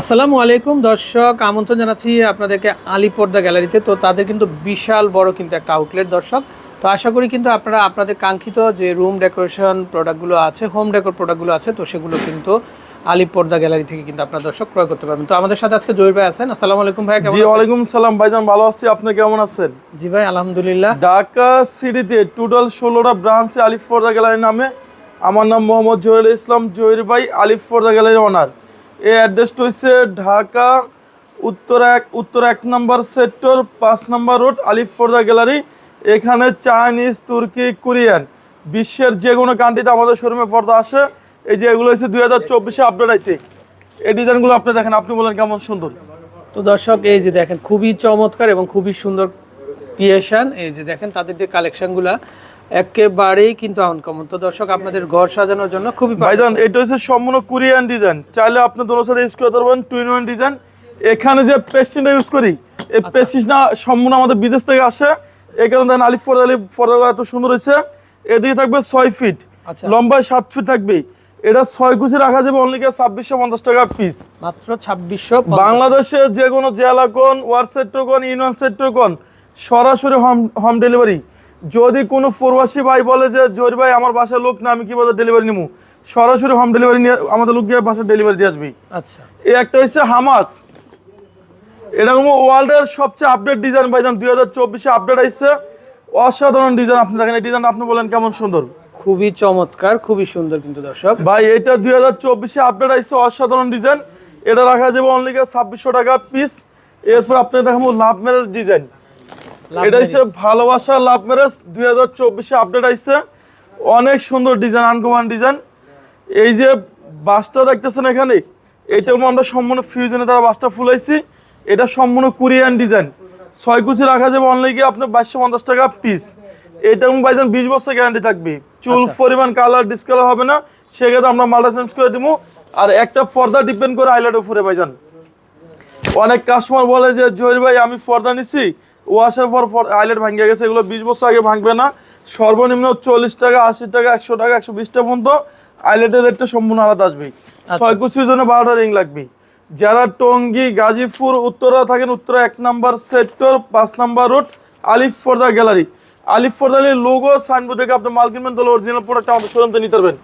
আসসালামু আলাইকুম দর্শক আমন্ত্রণ জানাচ্ছি আপনাদেরকে আলিপর্দা গ্যালারিতে। তো তাদের কিন্তু বিশাল বড় কিন্তু একটা আউটলেট দর্শক। তো আশা করি কিন্তু আপনারা আপনাদের কাঙ্ক্ষিত যে রুম ডেকোরেশন প্রোডাক্টগুলো আছে হোম ডেকোর প্রোডাক্টগুলো আছে তো সেগুলো কিন্তু আলিপর্দা গ্যালারি থেকে কিন্তু আপনারা দর্শক ক্রয় করতে পারবেন। তো আমাদের সাথে আজকে জহির ভাই আছেন। আসসালামু আলাইকুম ভাই কেমন জি? ওয়ালাইকুম সালাম। ভাইজান ভালো আছি। আপনি কেমন আছেন? জি ভাই আলহামদুলিল্লাহ। ঢাকা সিটিতে টোটাল ষোলোটা ব্রাঞ্চে আলিফ ফর্দা গ্যালারি নামে। আমার নাম মোহাম্মদ জহিরুল ইসলাম জহির ভাই আলিফ ফর্দা গ্যালারি ওনার এই অ্যাড্রেসটা হচ্ছে ঢাকা, উত্তর এক উত্তর এক নম্বর সেক্টর, পাঁচ নম্বর রোড আলিফ ফর্দা গ্যালারি। এখানে চাইনিজ, তুর্কি, কোরিয়ান, বিশ্বের যে কোনো কান্ট্রিতে আমাদের শোরুমে পর্দা আসে। এই যে এগুলো হচ্ছে দুই হাজার চব্বিশে আপডেট আছে এই ডিজাইনগুলো আপনি দেখেন, আপনি বলেন কেমন সুন্দর। তো দর্শক, এই যে দেখেন, খুবই চমৎকার এবং খুবই সুন্দর ক্রিয়েশন এই যে দেখেন, তাদের যে কালেকশনগুলো একেবারেই কিন্তু আনকমন। তো দর্শক আপনাদের ঘর সাজানোর জন্য খুবই। ভাইজান এটা হচ্ছে সম্পূর্ণ কোরিয়ান ডিজাইন চাইলে আপনি দোনো সাইডে ইউজ করতে পারবেন টুইন ওয়ান ডিজাইন এখানে যে পেস্টিনটা ইউজ করি এই আচ্ছা। পেস্টিসটা সম্পূর্ণ আমাদের বিদেশ থেকে আসে। এই কারণে দেখেন আলিফ ফর আলিফ ফরদা এত সুন্দর হয়েছে। এদিকে থাকবে ছয় ফিট আচ্ছা। লম্বায় সাত ফিট থাকবে। এটা ছয় কুচি রাখা যাবে অনলি ছাব্বিশশো পঞ্চাশ টাকা পিস মাত্র ছাব্বিশশো বাংলাদেশে যে কোনো জেলা কোন ওয়ার সেক্টর কোন ইউনিয়ন সেক্টর কোন সরাসরি হোম হোম ডেলিভারি যদি কোনো প্রবাসী ভাই বলে যে জোর ভাই আমার বাসার লোক না আমি কীভাবে ডেলিভারি নিবো সরাসরি হোম ডেলিভারি নিয়ে আমাদের লোক গিয়ে বাসার ডেলিভারি দিয়ে আসবি আচ্ছা। এই একটা হচ্ছে হামাস। এরকম ওয়ার্ল্ডের সবচেয়ে আপডেট ডিজাইন ভাইজান দুই হাজার চব্বিশে আপডেট আসছে অসাধারণ ডিজাইন আপনি দেখেন এই ডিজাইন আপনি বলেন কেমন সুন্দর? খুবই চমৎকার খুবই সুন্দর কিন্তু দর্শক। ভাই এটা দুই হাজার চব্বিশে আপডেট আসছে অসাধারণ ডিজাইন এটা রাখা যাবে অনলি ছাব্বিশশো টাকা পিস এরপর আপনি দেখাবো লাভ ম্যারেজ ডিজাইন এটা হচ্ছে ভালোবাসা লাভ ম্যারেজ দুই হাজার চব্বিশে আপডেট আসছে অনেক সুন্দর ডিজাইন আনকমান ডিজাইন এই যে বাসটা দেখতেছেন এখানে এটার আমরা সম্পূর্ণ ফিউজনে তারা বাসটা ফুলাইছি। এটা সম্পূর্ণ কোরিয়ান ডিজাইন ছয় কুচি রাখা যাবে অনলি গিয়ে আপনার বাইশশো পঞ্চাশ টাকা পিস এটা বাইজান বিশ বছর গ্যারান্টি থাকবে। চুল পরিমাণ কালার ডিসকালার হবে না। সেক্ষেত্রে আমরা মালটা চেঞ্জ করে দিব। আর একটা পর্দা ডিপেন্ড করে আইলাইট উপরে ভাইজান। অনেক কাস্টমার বলে যে জহির ভাই আমি পর্দা নিছি। ও আসার পর আইলেট ভাঙ্গে গেছে এগুলো বিশ বছর আগে ভাঙবে না। সর্বনিম্ন চল্লিশ টাকা আশি টাকা একশো টাকা একশো বিশ টাকা পর্যন্ত আইলেটের রেটটা সম্পূর্ণ আলাদা আসবে ছয় কুচির জন্য বারোটা রিং লাগবে। যারা টঙ্গী গাজীপুর উত্তরা থাকেন উত্তরা এক নাম্বার সেক্টর পাঁচ number road Alif Forda gallery. আলিফ ফর্দালির লোগো সাইনবোর্ড থেকে আপনি মাল কিনবেন তাহলে অরিজিনাল প্রোডাক্ট আমাদের শোরুম থেকে নিতে পারবেন।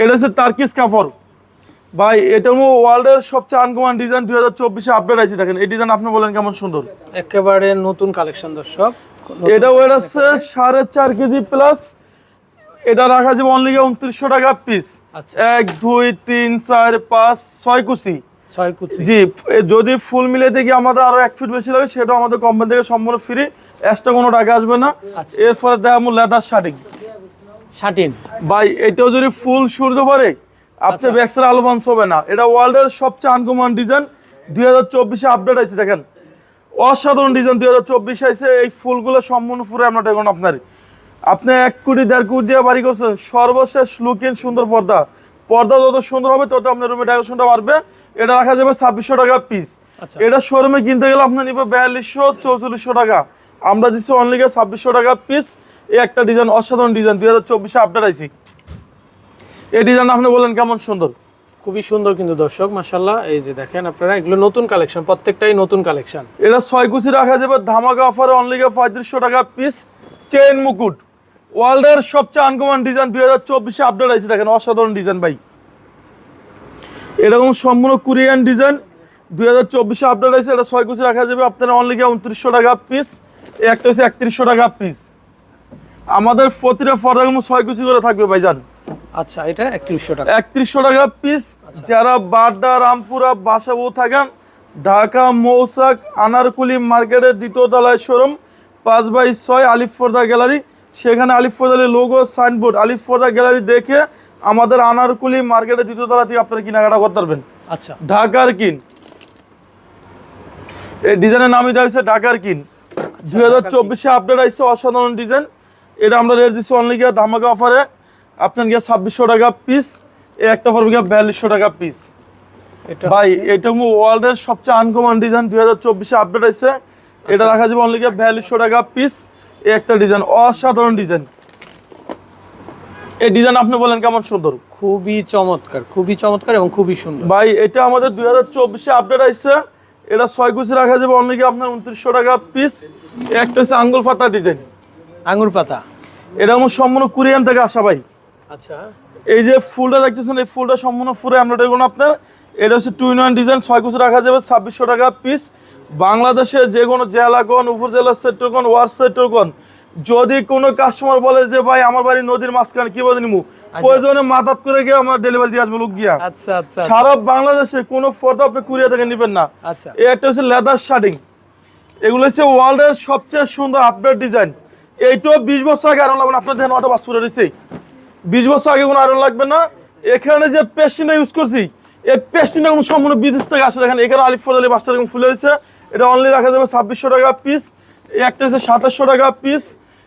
এটা হচ্ছে তার্কিস কাপড় ভাই এটা ওয়ার্ল্ডের সবচেয়ে আনকমান ডিজাইন দুই হাজার চব্বিশে আপডেট আছে দেখেন। এই ডিজাইন আপনি বলেন কেমন সুন্দর? একেবারে নতুন কালেকশন দর্শক। এটা ওয়েট আছে সাড়ে চার কেজি প্লাস এটা রাখা যাবে অনলি উনত্রিশশো টাকা পিস আচ্ছা। এক দুই তিন চার পাঁচ ছয় কুচি। ছয় কুচি। জি যদি ফুল মিলে থেকে আমাদের আরও এক ফিট বেশি লাগে সেটা আমাদের কোম্পানি থেকে সম্পূর্ণ ফ্রি এক্সট্রা কোনো টাকা আসবে না। আচ্ছা। এরপরে দেখাবো লেদার শার্টিং শাটিন ভাই এটাও যদি ফুল সূর্য পারে আপনি আচ্ছা। ব্যাকসের আলো বাঞ্চ হবে না। এটা ওয়ার্ল্ডের সবচেয়ে আনকমন ডিজাইন দুই হাজার চব্বিশে আপডেট আছে দেখেন। অসাধারণ ডিজাইন দুই হাজার চব্বিশে আছে এই ফুলগুলো সম্পূর্ণ ফুরে আমরা দেখুন আপনার আপনি এক কোটি দেড় কোটি দিয়ে বাড়ি করছেন। সর্বশেষ লুকিং সুন্দর পর্দা। পর্দা যত সুন্দর হবে তত আপনার রুমে ডেকোরেশনটা বাড়বে। এটা রাখা যাবে ছাব্বিশশো টাকা পিস আচ্ছা। এটা শোরুমে কিনতে গেলে আপনার নিবে বিয়াল্লিশশো চৌচল্লিশশো টাকা। আমরা দিচ্ছি অনলি ছাব্বিশশো টাকা পিস এই একটা ডিজাইন অসাধারণ ডিজাইন দুই হাজার চব্বিশে আপডেট আইছি। এই ডিজাইন আপনি বলেন কেমন সুন্দর? খুবই সুন্দর কিন্তু দর্শক মাশাল্লাহ এই যে দেখেন আপনারা এগুলো নতুন কালেকশন প্রত্যেকটাই নতুন কালেকশন। এটা ছয় কুচি রাখা যাবে ধামাকা অফারে অনলি পঁয়ত্রিশশো টাকা পিস চেন মুকুট। ওয়ার্ল্ডের সবচেয়ে আনকমন ডিজাইন দুই হাজার চব্বিশে আপডেট আছে দেখেন অসাধারণ ডিজাইন ভাই। এরকম সম্পূর্ণ কোরিয়ান ডিজাইন দুই হাজার চব্বিশে আপডেট আছে এটা ছয় কুচি রাখা যাবে আপনার অনলি উনত্রিশশো টাকা পিস একটা হচ্ছে একত্রিশশো টাকা পিস আমাদের প্রতিটা ফর্দাগুলো ছয় কুচি করে থাকবে ভাইজান। আচ্ছা এটা একত্রিশশো টাকা। একত্রিশশো টাকা পিস যারা বাড্ডা রামপুরা বাসাবো থাকেন ঢাকা মৌসাক আনারকুলি মার্কেটের দ্বিতীয় তলায় শোরুম পাঁচ বাই ছয় আলিফ ফর্দা গ্যালারি। সেখানে আলিফ ফর্দালি logo signboard Alif Forda gallery দেখে আমাদের আনারকুলি মার্কেটের দ্বিতীয় তলা থেকে আপনারা কেনাকাটা করতে পারবেন। আচ্ছা। ঢাকার কিন। এই ডিজাইনের নাম এটা হচ্ছে ঢাকার কিন। দুই হাজার চব্বিশে আপডেট আসছে অসাধারণ ডিজাইন। এটা আমরা রেট দিচ্ছি অনলি ধামাকা অফারে আপনার গিয়ে ছাব্বিশশো টাকা পিস এই একটা পড়বে গিয়ে বিয়াল্লিশশো টাকা পিস এটা ভাই এটা ওয়ার্ল্ডের সবচেয়ে আনকমন ডিজাইন দুই হাজার চব্বিশে আপডেট আসছে এটা রাখা যাবে অনলি গিয়ে বিয়াল্লিশশো টাকা পিস এই একটা ডিজাইন অসাধারণ ডিজাইন এই ডিজাইন আপনি বলেন কেমন সুন্দর? খুবই চমৎকার খুবই চমৎকার এবং খুবই সুন্দর। ভাই এটা আমাদের দুই হাজার চব্বিশে আপডেট আসছে এটা ছয় কুচি রাখা যাবে অনলি আপনার উনত্রিশশো টাকা পিস একটা হচ্ছে আঙ্গুল পাতা ডিজাইন আঙুর পাতা। এটা আমার সম্পূর্ণ কুরিয়ান থেকে আসা ভাই। আচ্ছা। এই যে ফুলটা দেখতেছেন এই ফুলটা সম্পূর্ণ ফুলে আমরা দেখুন আপনার এটা হচ্ছে টু ইন ডিজাইন ছয় কুচি রাখা যাবে ছাব্বিশশো টাকা পিস বাংলাদেশে যে কোনো জেলা কোন উপজেলা সেক্টর কোন ওয়ার্ড সেক্টর কোন যদি কোনো কাস্টমার বলে যে ভাই আমার বাড়ি নদীর মাঝখানে কি বলে নিমু? প্রয়োজনে মাথাত করে গিয়ে আমার ডেলিভারি দিয়ে আসবে লোক গিয়া আচ্ছা আচ্ছা। সারা বাংলাদেশে কোনো ফর্দ আপনি কুরিয়া থেকে নেবেন না। আচ্ছা। এই একটা হচ্ছে লেদার শার্টিং এগুলো হচ্ছে ওয়ার্ল্ডের সবচেয়ে সুন্দর আপডেট ডিজাইন এইটাও বিশ বছর আগে আয়রন লাগবে আপনার দেখেন অটো বাস করে বিশ বছর আগে কোনো আয়রন লাগবে না। এখানে যে পেস্টিনটা ইউজ করছি এই পেস্টিনটা কোনো সম্পূর্ণ বিদেশ থেকে আসে। দেখেন এখানে আলিফ ফজলি বাসটা এরকম ফুলে রয়েছে। এটা অনলি রাখা যাবে ছাব্বিশশো টাকা পিস একটা হচ্ছে সাতাশশো টাকা পিস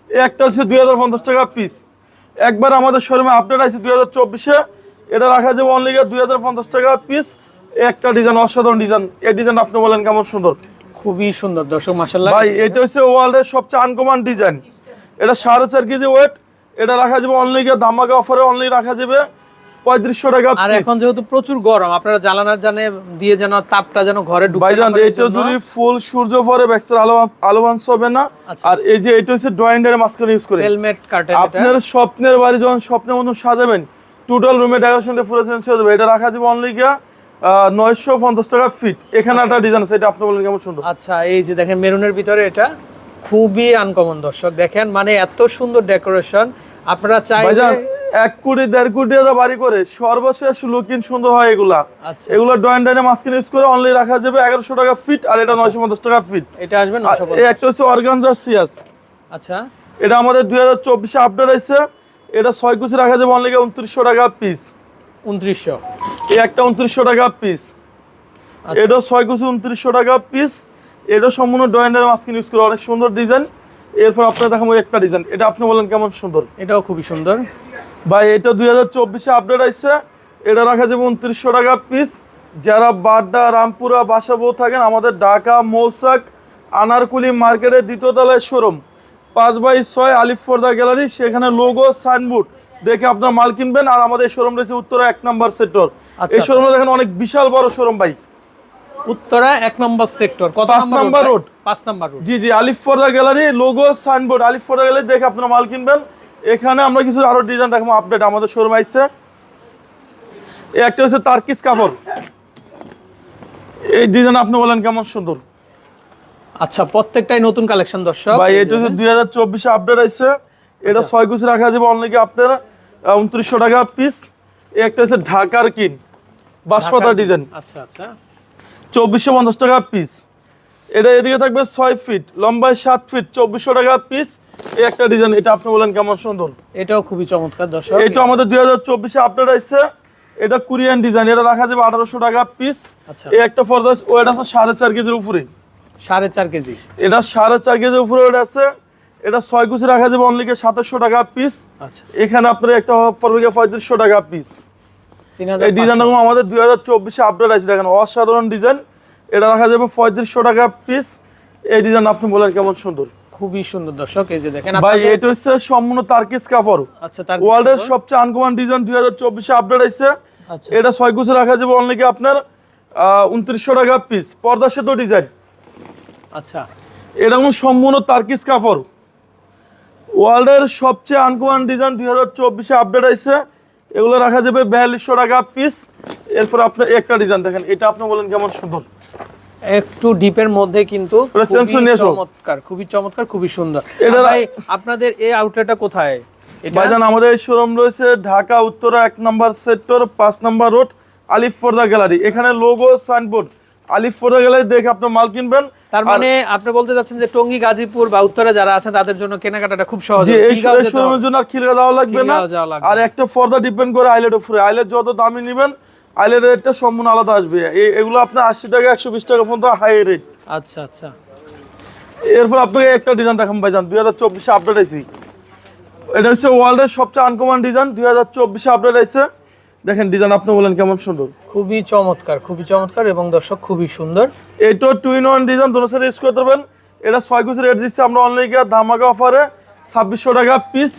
একটা হচ্ছে দুই হাজার পঞ্চাশ টাকা পিস একবার আমাদের শোরুমে আপডেট আছে দুই হাজার চব্বিশে এটা রাখা যাবে অনলি দুই হাজার পঞ্চাশ টাকা পিস একটা ডিজাইন অসাধারণ ডিজাইন এই ডিজাইন আপনি বলেন কেমন সুন্দর? খুবই সুন্দর দর্শক মাসাল্লাহ ভাই এটা হচ্ছে ওয়ার্ল্ডের সবচেয়ে আনকমন ডিজাইন এটা সাড়ে চার কেজি ওয়েট এটা রাখা যাবে অনলি গিয়ে ধামাকা অফারে অনলি রাখা যাবে পঁয়ত্রিশশো টাকা আর এখন যেহেতু প্রচুর গরম আপনারা জ্বালানার জানে দিয়ে যেন তাপটা যেন ঘরে ভাইজান এটা যদি ফুল সূর্য পরে ব্যাক্সের আলো আলোবাংশ হবে না। আচ্ছা। আর এই যে এটা হচ্ছে ড্রয়িংয়ের মাঝখানে ইউজ করে। হেলমেট এটা? আপনার স্বপ্নের বাড়ি যখন স্বপ্নের মতন সাজাবেন টোটাল রুমে ডেকোরেশনটা পুরো চেঞ্জ হয়ে যাবে। এটা রাখা যাবে অনলি গিয়া নয়শো পঞ্চাশ টাকা ফিট এখানে একটা ডিজাইন আছে এটা আপনি বলেন কেমন সুন্দর। আচ্ছা এই যে দেখেন মেরুনের ভিতরে এটা খুবই আনকমন দর্শক। দেখেন মানে এত সুন্দর ডেকোরেশন আপনারা ভাইজান এক কোটি দেড় কোটি টাকা বাড়ি করে সর্বশেষ লুকিং সুন্দর হয় এগুলা। আচ্ছা এগুলো ড্রয়িং ডাইনে মাস্কিন ইউজ করে অনলি রাখা যাবে এগারোশো টাকা ফিট আর এটা নয়শো পঞ্চাশ টাকা ফিট এটা আসবে একটা হচ্ছে অর্গানজা সিয়াস আচ্ছা। এটা আমাদের দুই হাজার চব্বিশে আপডেট আছে এটা ছয় কুচি রাখা যাবে অনলি উনত্রিশশো টাকা পিস উনত্রিশশো। এই একটা উনত্রিশশো টাকা পিস আচ্ছা। এটা ছয় কুচি উনত্রিশশো টাকা পিস এটা সম্পূর্ণ ড্রয়িং ডাইনে মাস্কিন ইউজ করে অনেক সুন্দর ডিজাইন এরপর আপনার দেখাবো একটা ডিজাইন এটা আপনি বলেন কেমন সুন্দর? এটাও খুবই সুন্দর। ভাই এটা দুই হাজার চব্বিশে আপডেট আসছে এটা রাখা যাবে উনত্রিশশো টাকা পিস যারা বাড্ডা রামপুরা বাসাবো থাকেন আমাদের ঢাকা মৌসাক আনারকুলি মার্কেটের দ্বিতীয় তলায় শোরুম পাঁচ বাই ছয় আলিফ ফর্দা গ্যালারি সেখানে লোগো সাইনবোর্ড দেখে আপনার মাল কিনবেন। আর আমাদের শোরুম রয়েছে উত্তরা এক নাম্বার সেক্টর আচ্ছা, এই শোরুমে দেখেন অনেক বিশাল বড় শোরুম ভাই। উত্তরা এক নম্বর সেক্টর। কত পাঁচ নাম্বার রোড। পাঁচ নাম্বার রোড জি জি Alif Forda gallery logo signboard Alif Forda gallery দেখে আপনারা মাল কিনবেন। এখানে আমরা কিছু আরও ডিজাইন দেখাবো আপডেট আমাদের শোরুমে আসছে এই একটা হচ্ছে তার্কিস কাপড়। এই ডিজাইন আপনি বলেন কেমন সুন্দর? আচ্ছা প্রত্যেকটাই নতুন কালেকশন দর্শক। ভাই এটা হচ্ছে দুই হাজার চব্বিশে আপডেট আসছে এটা ছয় কুচি রাখা যাবে অনলাইনে আপনার উনত্রিশশো টাকা পিস এই একটা হচ্ছে ঢাকার কিন বাঁশপাতা ডিজাইন আচ্ছা আচ্ছা। চব্বিশশো পঞ্চাশ টাকা পিস এটা এদিকে থাকবে ছয় ফিট লম্বায় সাত ফিট চব্বিশশো টাকা পিস এই একটা ডিজাইন এটা আপনি বলেন কেমন সুন্দর? এটাও খুবই চমৎকার দর্শক। এটা আমাদের দুই হাজার চব্বিশে আপডেট আসছে এটা কোরিয়ান ডিজাইন এটা রাখা যাবে আঠারোশো টাকা পিস আচ্ছা। এই একটা ফর্দাস ও এটা আছে সাড়ে চার কেজির উপরে। সাড়ে চার কেজি। এটা সাড়ে চার কেজির উপরে ওটা আছে। এটা ছয় কুচি রাখা যাবে অনলিকে সাতাশশো টাকা পিস আচ্ছা। এখানে আপনার একটা পড়বে গিয়ে পঁয়ত্রিশশো টাকা পিস এই ডিজাইনটা আমাদের দুই হাজার চব্বিশে আপডেট আছে দেখেন অসাধারণ ডিজাইন এটা রাখা যাবে পঁয়ত্রিশশো টাকা পিস এই ডিজাইন আপনি বলেন কেমন সুন্দর? খুবই সুন্দর দর্শক এই যে দেখেন ভাই এটা হচ্ছে সম্পূর্ণ তার্কিস কাপড়। আচ্ছা তার ওয়ার্ল্ডের সবচেয়ে আনকমন ডিজাইন দুই হাজার চব্বিশে আপডেট আছে। আচ্ছা। এটা ছয় কুচি রাখা যাবে অনলিকে আপনার উনত্রিশশো টাকা পিস পর্দা সেত ডিজাইন আচ্ছা। এটা কোনো সম্পূর্ণ তার্কিস কাপড়। ওয়ার্ল্ডের সবচেয়ে আনকমন ডিজাইন দুই হাজার চব্বিশে আপডেট আছে। এগুলো রাখা যাবে বিয়াল্লিশশো টাকা পিস এরপর আপনার একটা ডিজাইন দেখেন এটা আপনি বলেন কেমন সুন্দর। একটু ডিপের মধ্যে কিন্তু। চমৎকার খুবই চমৎকার খুবই সুন্দর। এটা- আপনাদের এই আউটলেটটা কোথায়? ভাইজান আমাদের এই শোরুম রয়েছে ঢাকা উত্তরা এক নম্বর সেক্টর পাঁচ নম্বর রোড আলিফ ফোর্দা গ্যালারি। এখানে logo signboard Alif Forda gallery দেখে আপনি মাল কিনবেন। তার মানে আপনি বলতে চাচ্ছেন যে টঙ্গী গাজীপুর বা উত্তরে যারা আছেন তাদের জন্য কেনাকাটাটা খুব সহজ। এই শোরুমের জন্য আর খিলগা যাওয়া লাগবে না। আর একটা ফর্দা ডিপেন্ড করে আইলেট উপরে আইলেট যত দামি নেবেন আইলেট রেটটা সম্পূর্ণ আলাদা আসবে। এগুলো আপনার আশি টাকা একশো বিশ টাকা পর্যন্ত হাই রেট আচ্ছা আচ্ছা। এরপর আপনাকে একটা ডিজাইন দেখাম ভাইজান দুই হাজার চব্বিশে আপডেট আইসি। এটা হচ্ছে ওয়ার্ল্ডের সবচেয়ে আনকমন ডিজাইন দুই হাজার চব্বিশে আপডেট আইসে। দেখেন ডিজাইন আপনি বলেন কেমন সুন্দর? খুবই চমৎকার খুবই চমৎকার এবং দর্শক খুবই সুন্দর। এইটা টু ইন ওয়ান ডিজাইন দোনো সাইড ইউজ করতে পারবেন এটা ছয় কুচি রেট দিচ্ছি আমরা অনলাইনে ধামাকা অফারে ছাব্বিশশো টাকা পিস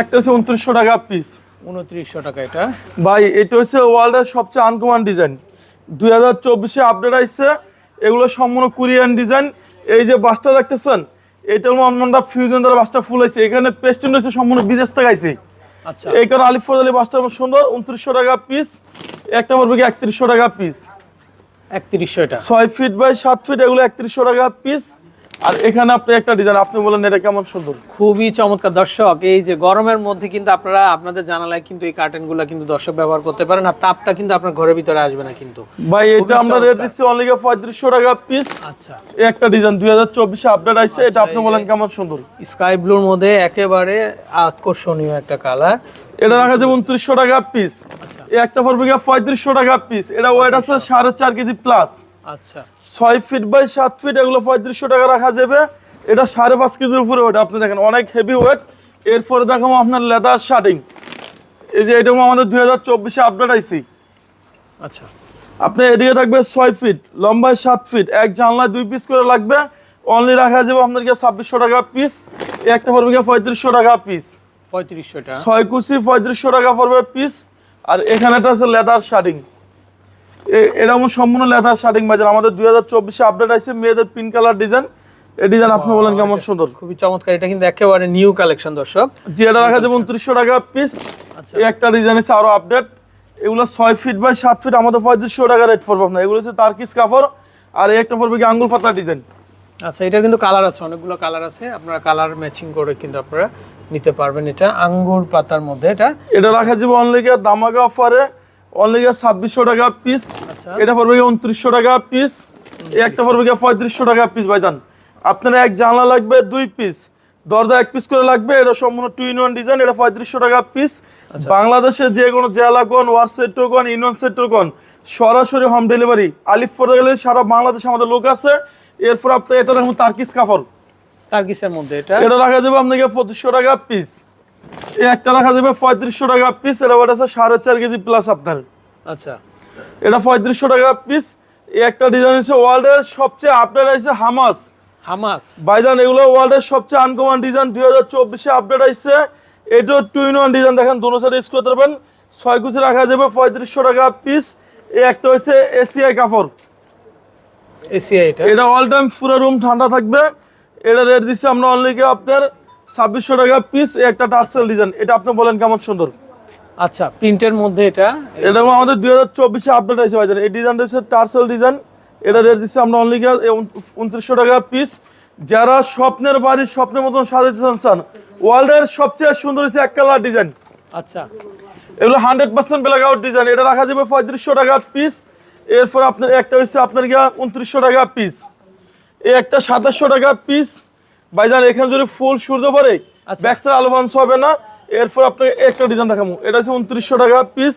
একটা হচ্ছে উনত্রিশশো টাকা পিস উনত্রিশশো টাকা এটা। ভাই এটা হচ্ছে ওয়ার্ল্ডের সবচেয়ে আনকমন ডিজাইন দুই হাজার চব্বিশে আপডেট আসছে এগুলো সম্পূর্ণ কোরিয়ান ডিজাইন এই যে বাসটা দেখতেছেন এটার আমরা ফিউজন দ্বারা বাসটা ফুল হয়েছে এখানে পেস্টেন্ট হচ্ছে সম্পূর্ণ বিদেশ থেকে আইছে। আচ্ছা এই কারণে আলিফ ফজলি বাসটা আমার সুন্দর উনত্রিশশো টাকা পিস একটা পড়বে কি একত্রিশশো টাকা পিস একত্রিশশো ছয় ফিট বাই সাত ফিট এগুলো একত্রিশশো টাকা পিস আর এখানে আপনি একটা ডিজাইন আপনি বলেন এটা কেমন সুন্দর? খুবই চমৎকার। দর্শক এই যে গরমের মধ্যে কিন্তু আপনারা আপনাদের জানালায় কিন্তু এই কার্টেনগুলো কিন্তু দর্শক ব্যবহার করতে পারেন আর তাপটা কিন্তু আপনার ঘরের ভিতরে আসবে না কিন্তু। ভাই এটা আমরা রেট দিচ্ছি অনলি পঁয়ত্রিশশো টাকা পিস আচ্ছা। একটা ডিজাইন দুই হাজার চব্বিশে আপডেট আসছে এটা আপনি বলেন কেমন সুন্দর? স্কাই ব্লুর মধ্যে একেবারে আকর্ষণীয় একটা কালার এটা রাখা যাবে উনত্রিশশো টাকা পিস আচ্ছা। এই একটা পড়বে গিয়ে পঁয়ত্রিশশো টাকা পিস এটা ওয়েট আছে সাড়ে চার কেজি প্লাস আচ্ছা। ছয় ফিট বাই সাত ফিট এগুলো পঁয়ত্রিশশো টাকা রাখা যাবে। এটা সাড়ে পাঁচ কেজির উপরে ওটা আপনি দেখেন অনেক হেভি ওয়েট এরপরে দেখাবো আপনার লেদার শার্টিং এই যে এটা আমাদের দুই হাজার চব্বিশে আপডেট আইসি আচ্ছা। আপনি এদিকে থাকবে ছয় ফিট লম্বায় সাত ফিট এক জানলায় দুই পিস করে লাগবে। অনলি রাখা যাবে আপনাদেরকে ছাব্বিশশো টাকা পিস একটা পড়বে গিয়ে পঁয়ত্রিশশো টাকা পিস পঁয়ত্রিশশো টাকা। ছয় কুচি পঁয়ত্রিশশো টাকা পড়বে পিস আর এখানে একটা আছে লেদার শার্টিং এটা আমার সম্পূর্ণ লেদার শার্টিং বাজার। আমাদের দুই হাজার চব্বিশে আপডেট আছে মেয়েদের পিঙ্ক কালার ডিজাইন এই ডিজাইন আপনি বলেন কেমন সুন্দর। খুবই চমৎকার এটা কিন্তু একেবারে নিউ কালেকশন দর্শক। যে এটা রাখা যাবে উনত্রিশশো টাকা পিস আচ্ছা। একটা ডিজাইন আছে আরও আপডেট এগুলো ছয় ফিট বাই সাত ফিট আমাদের পঁয়ত্রিশশো টাকা রেট পড়বে আপনার। এগুলো হচ্ছে তার্কিস কাপড় আর এই একটা পড়বে কি আঙ্গুল পাতা ডিজাইন আচ্ছা এটার কিন্তু কালার আছে অনেকগুলো কালার আছে। আপনারা কালার ম্যাচিং করে কিন্তু আপনারা নিতে পারবেন এটা আঙ্গুর পাতার মধ্যে। এটা এটা রাখা যাবে অনলি দামাকা অফারে অনলি ছাব্বিশশো টাকা পিস আচ্ছা। এটা পড়বে উনত্রিশশো টাকা পিস একটা পড়বে গিয়ে পঁয়ত্রিশশো টাকা পিস ভাইজান আপনার এক জানলা লাগবে দুই পিস দরজা এক পিস করে লাগবে এটা সম্পূর্ণ টু ইন ওয়ান ডিজাইন এটা পঁয়ত্রিশশো টাকা পিস বাংলাদেশের যে কোনো জেলা কোন ওয়ার সেক্টর কোন ইউনিয়ন সেক্টর কোন সরাসরি হোম ডেলিভারি আলিফ গেলে সারা বাংলাদেশে আমাদের লোক আছে। এরপর আপনি এটা দেখুন তার্কিস কাপড়। তার কিসের মধ্যে এটা। এটা রাখা যাবে আপনাকে পঁচিশশো টাকা পিস একটা রাখা যাবে পঁয়ত্রিশশো টাকা পিস এটা আছে সাড়ে চার কেজি প্লাস আপনার। আচ্ছা। এটা পঁয়ত্রিশশো টাকা পিস একটা ডিজাইন হচ্ছে ওয়ার্ল্ডের সবচেয়ে আপডেট আছে হামাস হামাস বাইজান এগুলো ওয়ার্ল্ডের সবচেয়ে আনকমন ডিজাইন দুই হাজার চব্বিশে আপডেট আসছে এটাও টু ইন ওয়ান ডিজাইন দেখেন দুনো সাইড ইউজ করতে পারবেন। ছয় কুচি রাখা যাবে পঁয়ত্রিশশো টাকা পিস এই একটা হচ্ছে এসিআই কাপড়। এসিআই এটা? এটা অল টাইম পুরো রুম ঠান্ডা থাকবে। এটা রেট দিচ্ছি আমরা অনলি আপনার ছাব্বিশশো টাকা পিস একটা টার্সেল ডিজাইন এটা আপনি বলেন কেমন সুন্দর? আচ্ছা প্রিন্টের মধ্যে এটা। এটা আমাদের দুই হাজার চব্বিশে আপডেট আছে বাজারে এই ডিজাইনটা হচ্ছে টার্সেল ডিজাইন এটা রেট দিচ্ছি আমরা অনলি উনত্রিশশো টাকা পিস যারা স্বপ্নের বাড়ি স্বপ্নের মতন সাজাতে চান ওয়ার্ল্ডের সবচেয়ে সুন্দর হচ্ছে এক কালার ডিজাইন আচ্ছা। এগুলো hundred percent black out design এটা রাখা যাবে পঁয়ত্রিশশো টাকা পিস এরপর আপনার একটা হচ্ছে আপনার গিয়া উনত্রিশশো টাকা পিস এই একটা সাতাশশো টাকা পিস ভাইজান এখানে যদি ফুল সূর্য পরে আচ্ছা। ব্যাকসার আলো বাঞ্চ হবে না এরপর আপনাকে একটা ডিজাইন দেখাবো। এটা হচ্ছে উনত্রিশশো টাকা পিস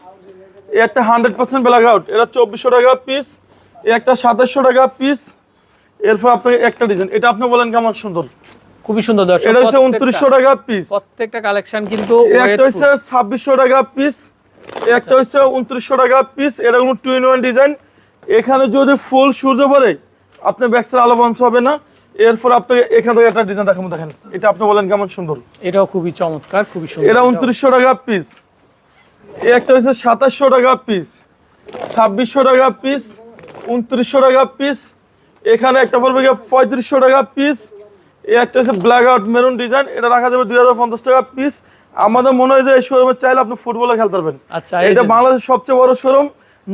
একটা হান্ড্রেড পার্সেন্ট ব্ল্যাক আউট এটা চব্বিশশো টাকা পিস একটা সাতাশশো টাকা পিস এরপর আপনাকে একটা ডিজাইন এটা আপনি বলেন কেমন সুন্দর? খুবই সুন্দর দর্শক এটা হচ্ছে উনত্রিশশো টাকা পিস প্রত্যেকটা কালেকশন কিন্তু একটা হচ্ছে ছাব্বিশশো টাকা পিস একটা হচ্ছে উনত্রিশশো টাকা পিস এটা কোনো টু ইন ওয়ান ডিজাইন এখানে যদি ফুল সূর্য পরে আপনার ব্যাকসের আলো বঞ্চ হবে না। এরপর আপনাকে এখান থেকে একটা ডিজাইন দেখাবো দেখেন। এটা আপনি বলেন কেমন সুন্দর? এটাও খুবই চমৎকার খুবই সুন্দর এটা উনত্রিশশো টাকা পিস এই একটা হচ্ছে সাতাশশো টাকা পিস ছাব্বিশশো টাকা পিস উনত্রিশশো টাকা পিস এখানে একটা পড়বে গিয়ে পঁয়ত্রিশশো টাকা পিস এই একটা হচ্ছে ব্ল্যাক আউট মেরুন ডিজাইন এটা রাখা যাবে দুই হাজার পঞ্চাশ টাকা পিস আমাদের মনে হয় যে এই শোরুমে চাইলে আপনি ফুটবলে খেলতে পারবেন। আচ্ছা এটা বাংলাদেশের সবচেয়ে বড় শোরুম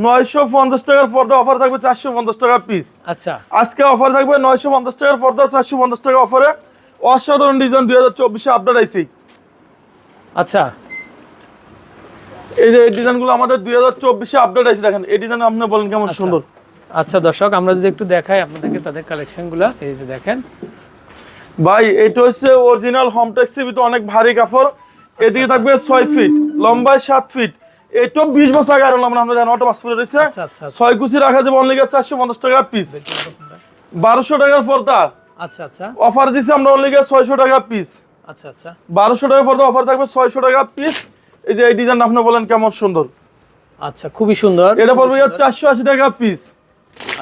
নয়শো পঞ্চাশ টাকার পর্দা অফার থাকবে চারশো পঞ্চাশ টাকা পিস আচ্ছা। আজকে অফার থাকবে নয়শো পঞ্চাশ টাকার পর্দা চারশো পঞ্চাশ টাকা অফারে অসাধারণ ডিজাইন দুই হাজার চব্বিশে আপডেট আইসি আচ্ছা। এই যে এই ডিজাইনগুলো আমাদের দুই হাজার চব্বিশে আপডেট আছে দেখেন এই ডিজাইন আপনি বলেন কেমন সুন্দর। আচ্ছা দর্শক আমরা যদি একটু দেখাই আপনাদেরকে তাদের কালেকশনগুলো এই যে দেখেন। ভাই এটা হচ্ছে অরিজিনাল হোম ট্যাক্সি ভিতরে অনেক ভারী কাপড়। এদিকে থাকবে ছয় ফিট লম্বায় সাত ফিট এটা বিশ বছর আগে আরও আমরা জানি অটো পাসপোর্ট রয়েছে। আচ্ছা, আচ্ছা, আচ্ছা। ছয় কুচি রাখা যাবে অনলি চারশো পঞ্চাশ টাকা পিস বারোশো টাকার পর্দা। আচ্ছা আচ্ছা। অফার দিচ্ছি আমরা অনলি ছয়শো টাকা পিস আচ্ছা আচ্ছা। বারোশো টাকার পর্দা অফার থাকবে ছয়শো টাকা পিস এই যে এই ডিজাইন আপনি বলেন কেমন সুন্দর। আচ্ছা খুবই সুন্দর। এটা পড়বে চারশো আশি টাকা পিস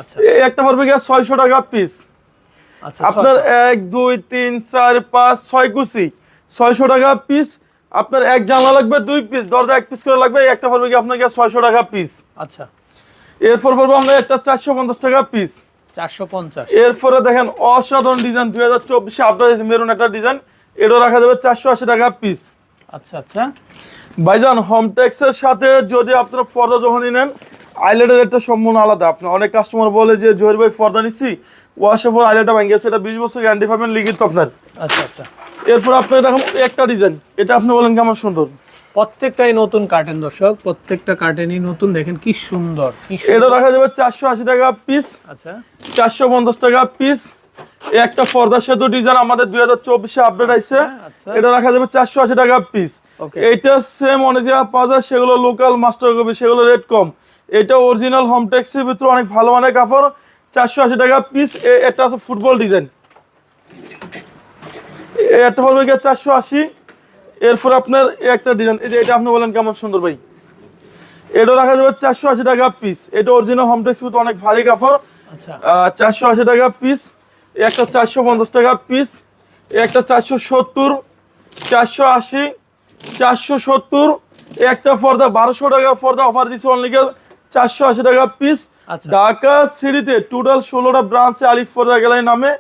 আচ্ছা। একটা পড়বে গিয়ে ছয়শো টাকা পিস আচ্ছা আপনার এক দুই তিন চার পাঁচ ছয় কুচি। ছয়শো টাকা পিস আপনার এক জানলা লাগবে দুই পিস দরজা এক পিস করে লাগবে একটা পড়বে কি আপনাকে ছয়শো টাকা পিস আচ্ছা। এরপর পড়বে আপনার একটা চারশো পঞ্চাশ টাকা পিস চারশো পঞ্চাশ। এরপরে দেখেন অসাধারণ ডিজাইন দুই হাজার চব্বিশে আপনার মেরুন একটা ডিজাইন এটাও রাখা যাবে চারশো আশি টাকা পিস আচ্ছা আচ্ছা। ভাইজান হোম ট্যাক্সের সাথে যদি আপনারা পর্দা যখনই নেন আইল্যান্ডের রেটটা সম্পূর্ণ আলাদা। আপনার অনেক কাস্টমার বলে যে জহির ভাই পর্দা নিচ্ছি? ওয়াশের পর আইল্যান্ডটা ভেঙে গেছে এটা বিশ বছর গ্যারান্টি পাবেন লিখিত আপনার। আচ্ছা আচ্ছা। এরপর আপনি দেখুন একটা ডিজাইন এটা আপনি বলেন কেমন সুন্দর। প্রত্যেকটাই নতুন কার্টেন দর্শক প্রত্যেকটা কার্টেনই নতুন দেখেন কি সুন্দর এটা রাখা যাবে চারশো আশি টাকা পিস আচ্ছা। চারশো পঞ্চাশ টাকা পিস একটা পর্দা সেতু ডিজাইন আমাদের দুই হাজার চব্বিশে আপডেট আইছে। আচ্ছা। এটা রাখা যাবে চারশো আশি টাকা পিস. এইটা সেম অনেক জায়গায় পাওয়া যায় সেগুলো লোকাল মাস্টার কপি সেগুলো রেট কম। এটা অরিজিনাল হোম ট্যাক্সের ভিতরে অনেক ভালো মানের কাপড় চারশো আশি টাকা পিস এটা আছে ফুটবল ডিজাইন একটা হবে গিয়ে চারশো আশি। এরপর আপনার একটা ডিজাইন এই যে এটা আপনি বলেন কেমন সুন্দর ভাই? এটা রাখা যাবে চারশো আশি টাকা পিস এটা অরিজিনাল হোম ভিতরে অনেক ভারী কাপড়। আচ্ছা। চারশো আশি টাকা পিস একটা চারশো পঞ্চাশ টাকা পিস একটা চারশো সত্তর চারশো আশি চারশো সত্তর। একটা পর্দা বারোশো টাকা পর্দা অফার দিচ্ছে অনলি চারশো আশি টাকা পিস আচ্ছা। ঢাকা সিটিতে টোটাল ষোলোটা ব্রাঞ্চে আলিফ পর্দা গ্যালারি নামে।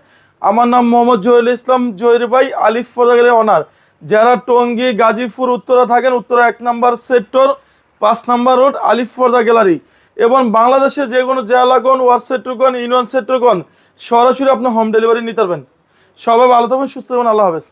আমার নাম মোহাম্মদ জহিরুল ইসলাম জহির ভাই, আলিফ গ্যালারি অনার। যারা টঙ্গী, গাজীপুর, উত্তরা থাকেন, উত্তরা এক নম্বর সেক্টর, পাঁচ নম্বর রোড, আলিফ ফর্দা গ্যালারি। এবং বাংলাদেশে যে কোনো জেলাগণ ওয়ার ওয়ার্ড সেক্টর ইউনিয়ন সেক্টরগণ, সরাসরি আপনি হোম ডেলিভারি নিতে পারবেন। সবাই ভালো থাকবেন, সুস্থ থাকবেন, আল্লাহ হাফেজ।